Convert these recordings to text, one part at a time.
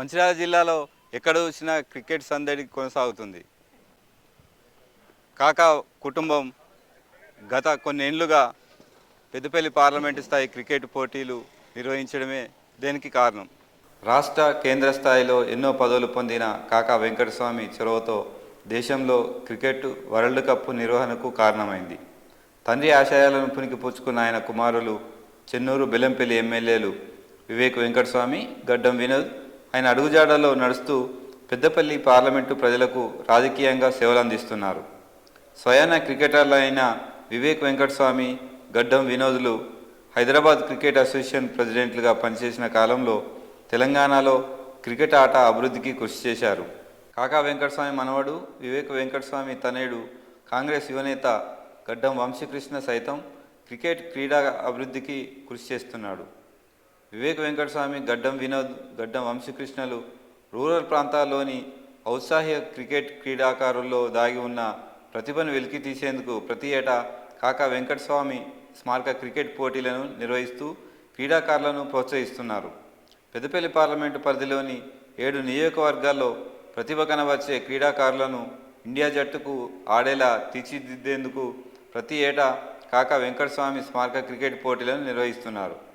మంచిర్యాల జిల్లాలో ఎక్కడ చూసినా క్రికెట్ సందడి కొనసాగుతుంది. కాకా కుటుంబం గత కొన్ని ఏళ్ళుగా పెద్దపల్లి పార్లమెంటు స్థాయి క్రికెట్ పోటీలు నిర్వహించడమే దేనికి కారణం? రాష్ట్ర కేంద్ర స్థాయిలో ఎన్నో పదవులు పొందిన కాకా వెంకటస్వామి చొరవతో దేశంలో క్రికెట్ వరల్డ్ కప్ నిర్వహణకు కారణమైంది. తండ్రి ఆశయాలను పుణికిపుచ్చుకున్న ఆయన కుమారులు చెన్నూరు బెల్లంపల్లి ఎమ్మెల్యేలు వివేక్ వెంకటస్వామి గడ్డం వినోద్ ఆయన అడుగుజాడలో నడుస్తూ పెద్దపల్లి పార్లమెంటు ప్రజలకు రాజకీయంగా సేవలు అందిస్తున్నారు. స్వయాన క్రికెటర్లు అయిన వివేక్ వెంకటస్వామి గడ్డం వినోదులు హైదరాబాద్ క్రికెట్ అసోసియేషన్ ప్రెసిడెంట్లుగా పనిచేసిన కాలంలో తెలంగాణలో క్రికెట్ ఆట అభివృద్ధికి కృషి చేశారు. కాకా వెంకటస్వామి మనవడు వివేక్ వెంకటస్వామి తనయుడు కాంగ్రెస్ యువనేత గడ్డం వంశీకృష్ణ సైతం క్రికెట్ క్రీడా అభివృద్ధికి కృషి చేస్తున్నాడు. వివేక్ వెంకటస్వామి గడ్డం వినోద్ గడ్డం వంశీకృష్ణలు రూరల్ ప్రాంతాల్లోని ఔత్సాహిక క్రికెట్ క్రీడాకారుల్లో దాగి ఉన్న ప్రతిభను వెలికి తీసేందుకు ప్రతి ఏటా కాకా వెంకటస్వామి స్మారక క్రికెట్ పోటీలను నిర్వహిస్తూ క్రీడాకారులను ప్రోత్సహిస్తున్నారు. పెద్దపల్లి పార్లమెంటు పరిధిలోని ఏడు నియోజకవర్గాల్లో ప్రతిభ కనబర్చే క్రీడాకారులను ఇండియా జట్టుకు ఆడేలా తీర్చిదిద్దేందుకు ప్రతి ఏటా కాకా వెంకటస్వామి స్మారక క్రికెట్ పోటీలను నిర్వహిస్తున్నారు.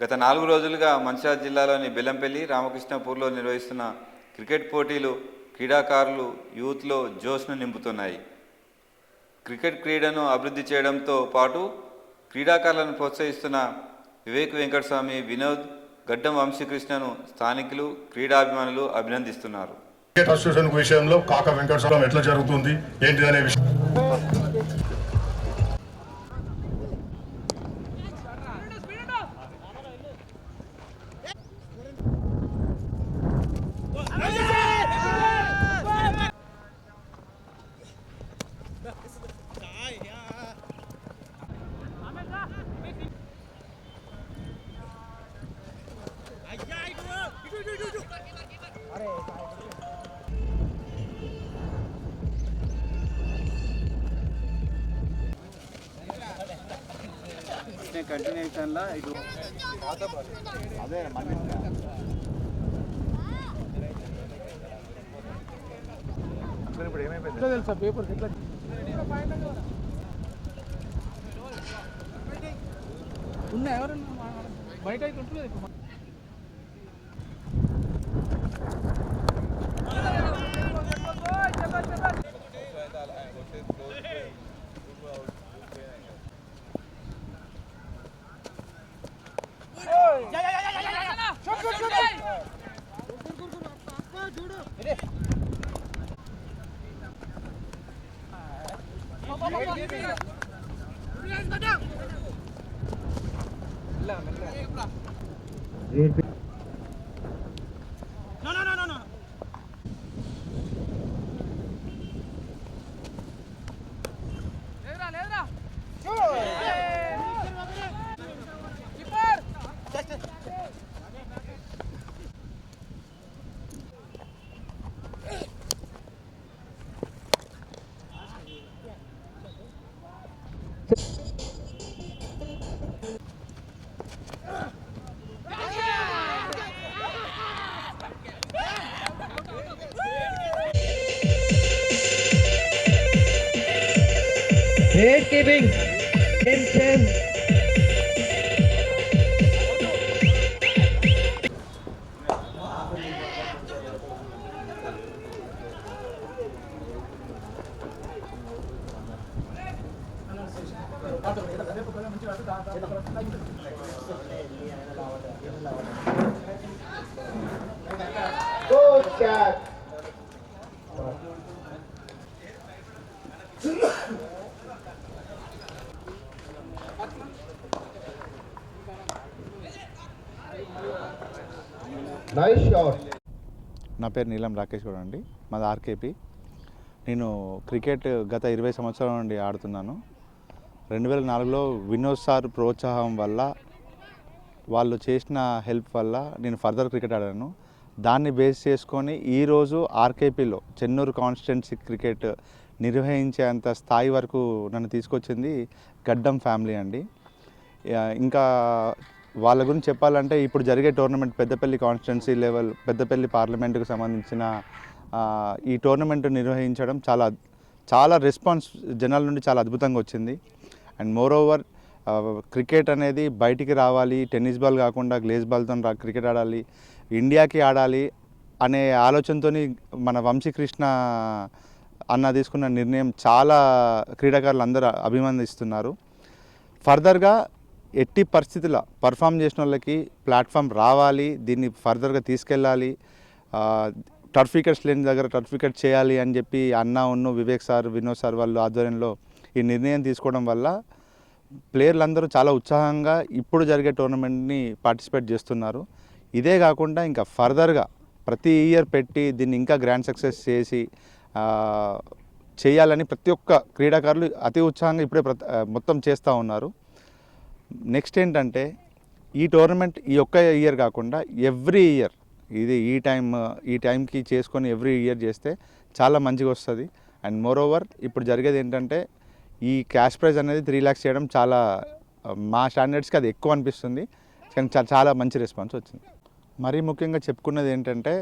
గత నాలుగు రోజులుగా మంచిర్యాల జిల్లాలోని బెల్లంపల్లి రామకృష్ణపూర్లో నిర్వహిస్తున్న క్రికెట్ పోటీలు క్రీడాకారులు యూత్లో జోష్ను నింపుతున్నాయి. క్రికెట్ క్రీడను అభివృద్ధి చేయడంతో పాటు క్రీడాకారులను ప్రోత్సహిస్తున్న వివేక్ వెంకటస్వామి వినోద్ గడ్డం వంశీకృష్ణను స్థానికులు క్రీడాభిమానులు అభినందిస్తున్నారు. క్రికెట్ అసోసియేషన్ విషయంలో కాక వెంకటస్వామి ఎట్లా జరుగుతుంది ఏంటి అనే విషయం కంటిన్యూషన్లో ఇటు ఉన్నా ఎవరన్నా మా- బయట అయితే ఉంటుంది ఇప్పుడు Zehir Thanksgiving. Kim నా పేరు నీలం రాకేష్ గౌడ్ అండి. మాది ఆర్కేపీ. నేను క్రికెట్ గత ఇరవై సంవత్సరాల నుండి ఆడుతున్నాను. రెండు వేల నాలుగులో వినోద్ సార్ ప్రోత్సాహం వల్ల వాళ్ళు చేసిన హెల్ప్ వల్ల నేను ఫర్దర్ క్రికెట్ ఆడాను. దాన్ని బేస్ చేసుకొని ఈరోజు ఆర్కేపీలో చెన్నూరు కాన్స్టిట్యున్సీ క్రికెట్ నిర్వహించేంత స్థాయి వరకు నన్ను తీసుకొచ్చింది గడ్డం ఫ్యామిలీ అండి. ఇంకా వాళ్ళ గురించి చెప్పాలంటే ఇప్పుడు జరిగే tournament Peddapalli constituency level Peddapalli పార్లమెంటుకు సంబంధించిన ఈ టోర్నమెంట్ నిర్వహించడం చాలా చాలా రెస్పాన్స్ జనాల నుండి చాలా అద్భుతంగా వచ్చింది. అండ్ మోర్ ఓవర్ క్రికెట్ అనేది బయటికి రావాలి టెన్నిస్ బాల్ కాకుండా గ్లేజ్ బాల్తో రా క్రికెట్ ఆడాలి ఇండియాకి ఆడాలి అనే ఆలోచనతో మన వంశీకృష్ణ అన్న తీసుకున్న నిర్ణయం చాలా క్రీడాకారులు అందరూ అభినందిస్తున్నారు. ఫర్దర్గా ఎట్టి పరిస్థితుల పర్ఫామ్ చేసిన వాళ్ళకి ప్లాట్ఫామ్ రావాలి దీన్ని ఫర్దర్గా తీసుకెళ్ళాలి. టర్ఫికెట్స్ లేని దగ్గర టర్ఫ్ చేయాలి అని చెప్పి అన్న ఉన్ను వివేక్ సార్ వినోద్ సార్ వాళ్ళు ఆధ్వర్యంలో ఈ నిర్ణయం తీసుకోవడం వల్ల ప్లేయర్లు అందరూ చాలా ఉత్సాహంగా ఇప్పుడు జరిగే టోర్నమెంట్ని పార్టిసిపేట్ చేస్తున్నారు. ఇదే కాకుండా ఇంకా ఫర్దర్గా ప్రతి ఇయర్ పెట్టి దీన్ని ఇంకా గ్రాండ్ సక్సెస్ చేసి చేయాలని ప్రతి ఒక్క క్రీడాకారులు అతి ఉత్సాహంగా ఇప్పుడే ప్రతి మొత్తం చేస్తూ ఉన్నారు. నెక్స్ట్ ఏంటంటే ఈ టోర్నమెంట్ ఈ ఒక్క ఇయర్ కాకుండా ఎవ్రీ ఇయర్ ఇది ఈ టైం ఈ టైంకి చేసుకొని ఎవ్రీ ఇయర్ చేస్తే చాలా మంచిగా వస్తుంది. అండ్ మోర్ ఓవర్ ఇప్పుడు జరిగేది ఏంటంటే ఈ క్యాష్ ప్రైజ్ అనేది త్రీ ల్యాక్స్ చేయడం చాలా మా స్టాండర్డ్స్కి అది ఎక్కువ అనిపిస్తుంది. కానీ చాలా మంచి రెస్పాన్స్ వచ్చింది. మరీ ముఖ్యంగా చెప్పుకున్నది ఏంటంటే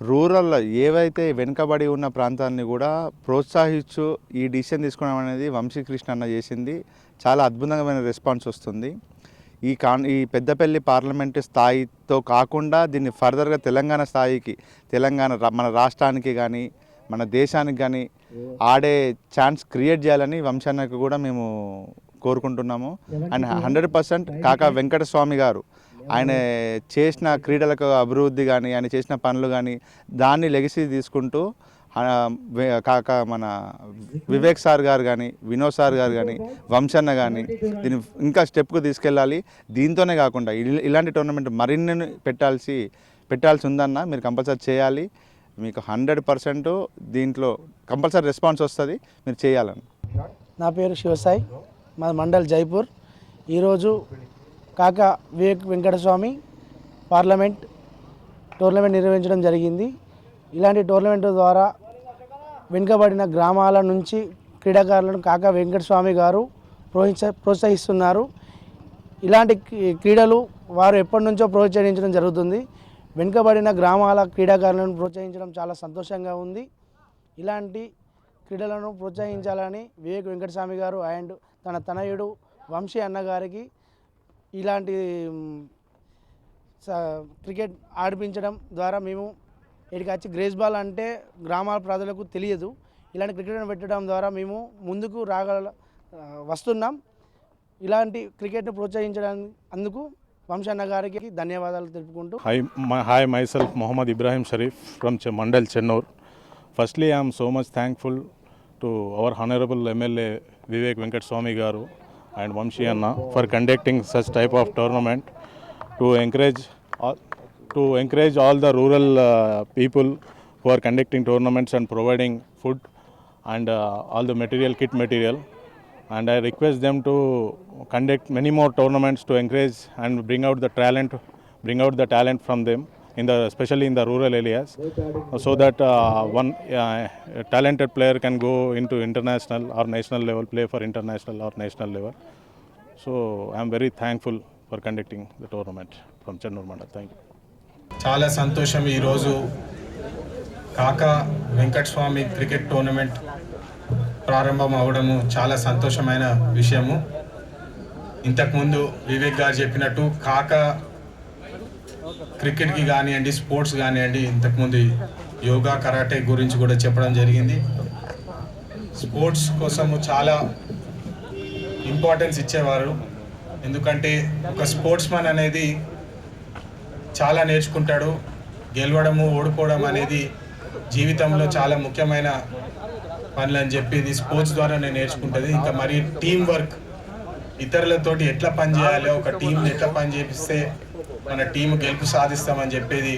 రూరల్లో ఏవైతే వెనుకబడి ఉన్న ప్రాంతాలని కూడా ప్రోత్సహించు ఈ డిసిషన్ తీసుకోవడం అనేది వంశీకృష్ణ అన్న చేసింది. చాలా అద్భుతమైన రెస్పాన్స్ వస్తుంది. ఈ కాన్ ఈ పెద్దపల్లి పార్లమెంటు స్థాయితో కాకుండా దీన్ని ఫర్దర్గా తెలంగాణ స్థాయికి తెలంగాణ మన రాష్ట్రానికి కానీ మన దేశానికి కానీ ఆడే ఛాన్స్ క్రియేట్ చేయాలని వంశాన్నకు కూడా మేము కోరుకుంటున్నాము. అండ్ హండ్రెడ్ పర్సెంట్ కాకా వెంకటస్వామి గారు. ఆయన చేసిన క్రీడలకు అభివృద్ధి కానీ ఆయన చేసిన పనులు కానీ దాన్ని లెగసీ తీసుకుంటూ కాక మన వివేక్ సార్ గారు కానీ వినోద్ సార్ గారు కానీ వంశన్న కానీ దీన్ని ఇంకా స్టెప్కు తీసుకెళ్ళాలి. దీంతోనే కాకుండా ఇలాంటి టోర్నమెంట్ మరిన్ని పెట్టాల్సి పెట్టాల్సి ఉందన్న మీరు కంపల్సరీ చేయాలి. మీకు హండ్రెడ్ పర్సెంట్ దీంట్లో కంపల్సరీ రెస్పాన్స్ వస్తుంది మీరు చేయాలని. నా పేరు శివసాయి మా మండల్ జైపూర్. ఈరోజు కాక వివేక్ వెంకటస్వామి పార్లమెంట్ టోర్నమెంట్ నిర్వహించడం జరిగింది. ఇలాంటి టోర్నమెంట్ ద్వారా వెనుకబడిన గ్రామాల నుంచి క్రీడాకారులను కాక వెంకటస్వామి గారు ప్రోత్స ప్రోత్సహిస్తున్నారు. ఇలాంటి క్రీ- క్రీడలు వారు ఎప్పటి నుంచో ప్రోత్సహించడం జరుగుతుంది. వెనుకబడిన గ్రామాల క్రీడాకారులను ప్రోత్సహించడం చాలా సంతోషంగా ఉంది. ఇలాంటి క్రీడలను ప్రోత్సహించాలని వివేక్ వెంకటస్వామి గారు అండ్ తన తనయుడు వంశీ అన్నగారికి ఇలాంటి స- క్రికెట్ ఆడిపించడం ద్వారా మేము ఇక్కడికి వచ్చి గ్రేస్ బాల్ అంటే గ్రామాల ప్రజలకు తెలియదు. ఇలాంటి క్రికెట్ను పెట్టడం ద్వారా మేము ముందుకు రాగల వస్తున్నాం. ఇలాంటి క్రికెట్ను ప్రోత్సహించడానికి అందుకు వంశన్న గారికి ధన్యవాదాలు తెలుపుకుంటూ. Hi hi hi, myself Mohammad Ibrahim Sharif from Ch- Mandal, Chennur. Firstly, I am so much thankful to our Honorable MLA Vivek and Vamshi Anna for conducting such type of tournament to encourage all, to encourage all the rural uh, people who are conducting tournaments and providing food and uh, all the material, kit material and I request them to conduct many more tournaments to encourage and bring out the talent, bring out the talent from them in the especially in the rural areas, so that uh, one uh, talented player can go into international or national level, play for international or national level. So I am very thankful for conducting the tournament from Chennur Mandal. Thank you. చాలా సంతోషం ఈరోజు కాకా Venkataswamy cricket tournament ప్రారంభం అవడము చాలా సంతోషమైన విషయము ఇంతకుముందు వివేక్ గారు చెప్పినట్టు కాకా క్రికెట్కి కానివ్వండి స్పోర్ట్స్ కానివ్వండి ఇంతకుముందు యోగా కరాటే గురించి కూడా చెప్పడం జరిగింది. స్పోర్ట్స్ కోసము చాలా ఇంపార్టెన్స్ ఇచ్చేవారు. ఎందుకంటే ఒక స్పోర్ట్స్ మ్యాన్ అనేది చాలా నేర్చుకుంటాడు. గెలవడము ఓడిపోవడం అనేది జీవితంలో చాలా ముఖ్యమైన పనులు అని చెప్పి ఇది స్పోర్ట్స్ ద్వారా నేను నేర్చుకుంటుంది. ఇంకా మరి టీం వర్క్ ఇతరులతోటి ఎట్లా పనిచేయాలి ఒక టీంని ఎట్లా పని చేపిస్తే మన టీం గెలుపు సాధిస్తామని చెప్పేది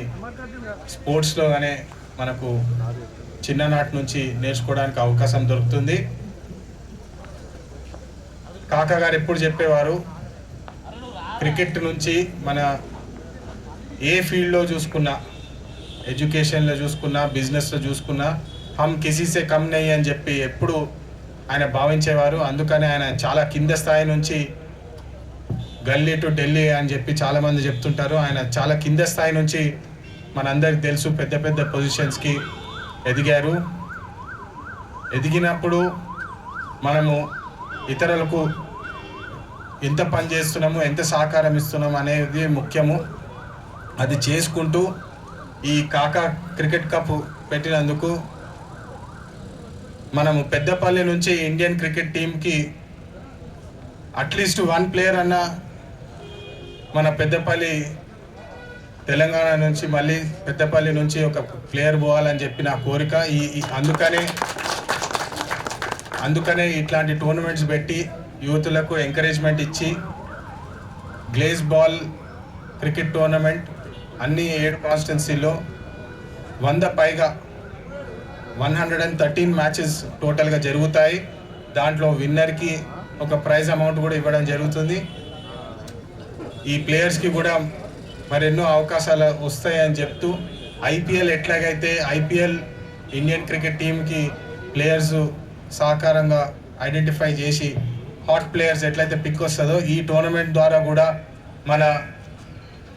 స్పోర్ట్స్లోనే మనకు చిన్ననాటి నుంచి నేర్చుకోవడానికి అవకాశం దొరుకుతుంది. కాకా గారు ఎప్పుడు చెప్పేవారు క్రికెట్ నుంచి మన ఏ ఫీల్డ్లో చూసుకున్నా ఎడ్యుకేషన్లో చూసుకున్నా బిజినెస్లో చూసుకున్నా హమ్ కిసీసే కమ్ నెయ్యి అని చెప్పి ఎప్పుడు ఆయన భావించేవారు. అందుకని ఆయన చాలా కింద స్థాయి నుంచి గల్లీ టు ఢిల్లీ అని చెప్పి చాలామంది చెప్తుంటారు. ఆయన చాలా కింద స్థాయి నుంచి మనందరికి తెలుసు పెద్ద పెద్ద పొజిషన్స్కి ఎదిగారు. ఎదిగినప్పుడు మనము ఇతరులకు ఎంత పని చేస్తున్నాము ఎంత సహకారం ఇస్తున్నాము అనేది ముఖ్యము. అది చేసుకుంటూ ఈ కాకా క్రికెట్ కప్ పెట్టినందుకు మనము పెద్దపల్లి నుంచి ఇండియన్ క్రికెట్ టీంకి అట్లీస్ట్ వన్ ప్లేయర్ అన్న మన పెద్దపల్లి తెలంగాణ నుంచి మళ్ళీ పెద్దపల్లి నుంచి ఒక ప్లేయర్ పోవాలని చెప్పి నా కోరిక. ఈ అందుకనే అందుకనే ఇట్లాంటి టోర్నమెంట్స్ పెట్టి యూత్లకు ఎంకరేజ్మెంట్ ఇచ్చి గ్లేజ్ బాల్ క్రికెట్ టోర్నమెంట్ అన్ని ఏడు కాన్స్టిట్యున్సీలో వంద పైగా one hundred and thirteen matches టోటల్గా జరుగుతాయి. దాంట్లో విన్నర్కి ఒక ప్రైజ్ అమౌంట్ కూడా ఇవ్వడం జరుగుతుంది. ఈ ప్లేయర్స్కి కూడా మరెన్నో అవకాశాలు వస్తాయని చెప్తూ ఐపీఎల్ ఎట్లాగైతే ఐపీఎల్ ఇండియన్ క్రికెట్ టీంకి ప్లేయర్స్ సహకారంగా ఐడెంటిఫై చేసి హాట్ ప్లేయర్స్ ఎట్లయితే పిక్ వస్తుందో ఈ టోర్నమెంట్ ద్వారా కూడా మన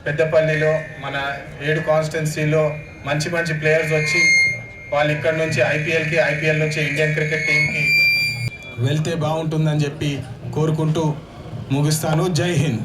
పెద్దపల్లిలో మన ఏడు కాన్స్టిట్యున్సీలో మంచి మంచి ప్లేయర్స్ వచ్చి వాళ్ళు ఇక్కడ నుంచి ఐపీఎల్కి ఐపీఎల్ నుంచి ఇండియన్ క్రికెట్ టీంకి వెళ్తే బాగుంటుందని చెప్పి కోరుకుంటూ ముగిస్తాను. జై హింద్.